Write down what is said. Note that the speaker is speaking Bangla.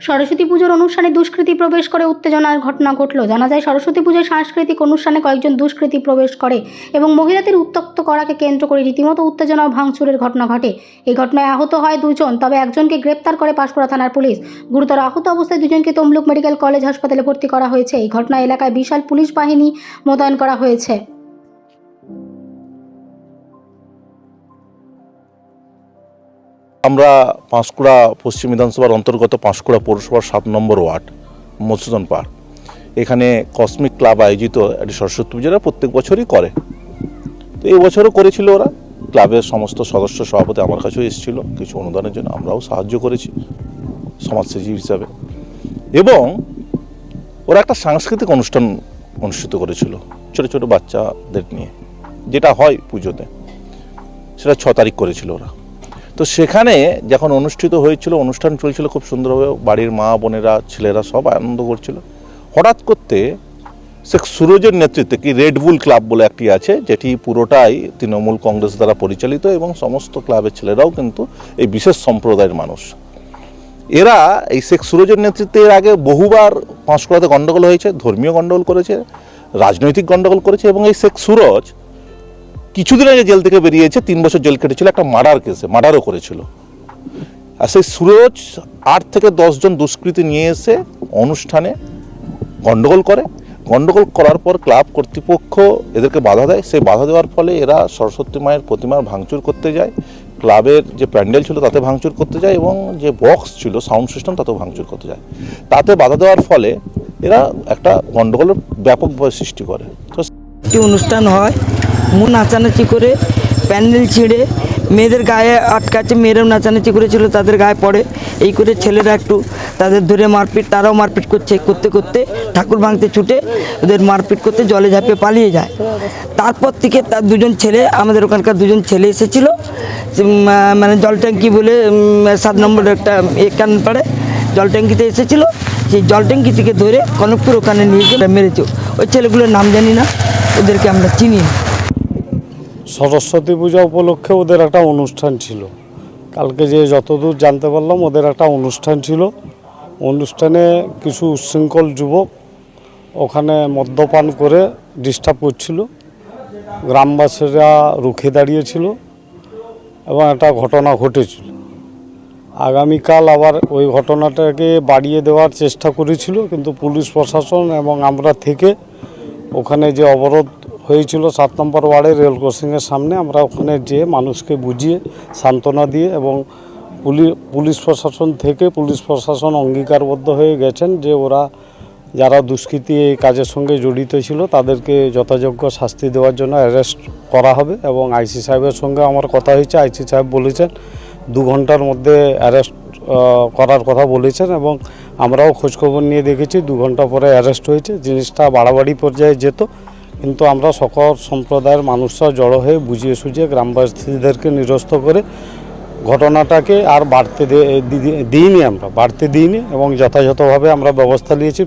সরস্বতী পুজোর অনুষ্ঠানে দুষ্কৃতী প্রবেশ করে উত্তেজনার ঘটনা ঘটল। জানা যায়, সরস্বতী পুজোর সাংস্কৃতিক অনুষ্ঠানে কয়েকজন দুষ্কৃতী প্রবেশ করে এবং মহিলাদের উত্তক্ত করাকে কেন্দ্র করে রীতিমতো উত্তেজনা ও ভাঙচুরের ঘটনা ঘটে। এই ঘটনায় আহত হয় দুজন, তবে একজনকে গ্রেপ্তার করে পাঁশকুড়া থানার পুলিশ। গুরুতর আহত অবস্থায় দুজনকে তমলুক মেডিকেল কলেজ হাসপাতালে ভর্তি করা হয়েছে। এই ঘটনা এলাকায় বিশাল পুলিশ বাহিনী মোতায়েন করা হয়েছে। আমরা পাঁশকুড়া পশ্চিম বিধানসভার অন্তর্গত পাঁশকুড়া পৌরসভার সাত নম্বর ওয়ার্ড, মধুসূদন পাড় এখানে কসমিক ক্লাব আয়োজিত একটি সরস্বতী পুজোরা প্রত্যেক বছরই করে। তো এই বছরও করেছিল ওরা। ক্লাবের সমস্ত সদস্য, সভাপতি আমার কাছেও এসেছিল। কিছু অনুদানের জন্য আমরাও সাহায্য করেছি সমাজসেবী হিসাবে। এবং ওরা একটা সাংস্কৃতিক অনুষ্ঠান অনুষ্ঠিত করেছিল ছোট ছোট বাচ্চাদের নিয়ে। যেটা হয় পুজোতে। সেটা ছ তারিখ করেছিল ওরা। তো সেখানে যখন অনুষ্ঠিত হয়েছিল, অনুষ্ঠান চলছিল, খুব সুন্দরভাবে বাড়ির মা বোনেরা, ছেলেরা সব আনন্দ করছিল। হঠাৎ করতে শেখ সুরজের নেতৃত্বে কি রেডবুল ক্লাব বলে একটি আছে, যেটি পুরোটাই তৃণমূল কংগ্রেস দ্বারা পরিচালিত এবং সমস্ত ক্লাবের ছেলেরাও কিন্তু এই বিশেষ সম্প্রদায়ের মানুষ। এরা এই শেখ সুরজের নেতৃত্বে এর আগে বহুবার পাঁশকুড়াতে গণ্ডগোল হয়েছে, ধর্মীয় গণ্ডগোল করেছে, রাজনৈতিক গণ্ডগোল করেছে এবং এই শেখ সুরজ কিছুদিন আগে জেল থেকে বেরিয়েছে, তিন বছর জেল কেটেছিল, একটা মার্ডার কেসে, মার্ডারও করেছিল। আর সেই সুরজ আট থেকে দশজন দুষ্কৃতী নিয়ে এসে অনুষ্ঠানে গণ্ডগোল করে। গণ্ডগোল করার পর ক্লাব কর্তৃপক্ষ এদেরকে বাধা দেয়। সেই বাধা দেওয়ার ফলে এরা সরস্বতী মায়ের প্রতিমার ভাঙচুর করতে যায়। ক্লাবের যে প্যান্ডেল ছিল তাতে ভাঙচুর করতে যায় এবং যে বক্স ছিল, সাউন্ড সিস্টেম, তাতেও ভাঙচুর করতে যায়। তাতে বাধা দেওয়ার ফলে এরা একটা গণ্ডগোলের ব্যাপকভাবে সৃষ্টি করে। তো অনুষ্ঠান হয়? মু নাচানাচি করে, প্যান্ডেল ছিঁড়ে, মেয়েদের গায়ে আটকাচ্ছে, মেয়েরাও নাচানাচি করেছিল, তাদের গায়ে পড়ে। এই করে ছেলেরা একটু তাদের ধরে মারপিট, তারাও মারপিট করছে, করতে করতে ঠাকুর ভাঙতে ছুটে ওদের মারপিট করতে জলে ঝাঁপিয়ে পালিয়ে যায়। তারপর থেকে তার দুজন ছেলে, আমাদের ওখানকার দুজন ছেলে এসেছিল মানে জল ট্যাঙ্কি বলে সাত নম্বর একটা এখান পাড়ে জল ট্যাঙ্কিতে এসেছিল। সেই জল ট্যাঙ্কি থেকে ধরে কনকপুর ওখানে নিয়ে গিয়ে মেরেছে। ওই ছেলেগুলোর নাম জানি না, ওদেরকে আমরা চিনি না। সরস্বতী পূজা উপলক্ষে ওদের একটা অনুষ্ঠান ছিল। কালকে যে যতদূর জানতে পারলাম, ওদের একটা অনুষ্ঠান ছিল। অনুষ্ঠানে কিছু উচ্ছৃঙ্খল যুবক ওখানে মদ্যপান করে ডিস্টার্ব করছিল। গ্রামবাসীরা রুখে দাঁড়িয়েছিল এবং একটা ঘটনা ঘটেছিল। আগামীকাল আবার ওই ঘটনাটাকে বাড়িয়ে দেওয়ার চেষ্টা করেছিল, কিন্তু পুলিশ প্রশাসন এবং আমরা থেকে ওখানে যে অবরোধ হয়েছিল সাত নম্বর ওয়ার্ডে রেল ক্রসিংয়ের সামনে। আমরা ওখানে যেয়ে মানুষকে বুঝিয়ে, সান্ত্বনা দিয়ে এবং পুলি, পুলিশ প্রশাসন থেকে পুলিশ প্রশাসন অঙ্গীকারবদ্ধ হয়ে গেছেন যে ওরা যারা দুষ্কৃতী এই কাজের সঙ্গে জড়িত ছিল, তাদেরকে যথাযোগ্য শাস্তি দেওয়ার জন্য অ্যারেস্ট করা হবে এবং আইসি সাহেবের সঙ্গে আমার কথা হয়েছে। আইসি সাহেব বলেছেন, দু ঘণ্টার মধ্যে অ্যারেস্ট করার কথা বলেছেন এবং আমরাও খোঁজখবর নিয়ে দেখেছি, দু ঘণ্টা পরে অ্যারেস্ট হয়েছে। জিনিসটা বাড়াবাড়ি পর্যায়ে যেত। কিন্তু আমরা সকল সম্প্রদায়ের মানুষরা জড়ো হয়ে বুঝিয়ে সুঝিয়ে গ্রামবাসীদেরকে নিরস্ত করে ঘটনাটাকে আর বাড়তে দিইনি আমরা, বাড়তে দিইনি এবং যথাযথভাবে আমরা ব্যবস্থা নিয়েছি।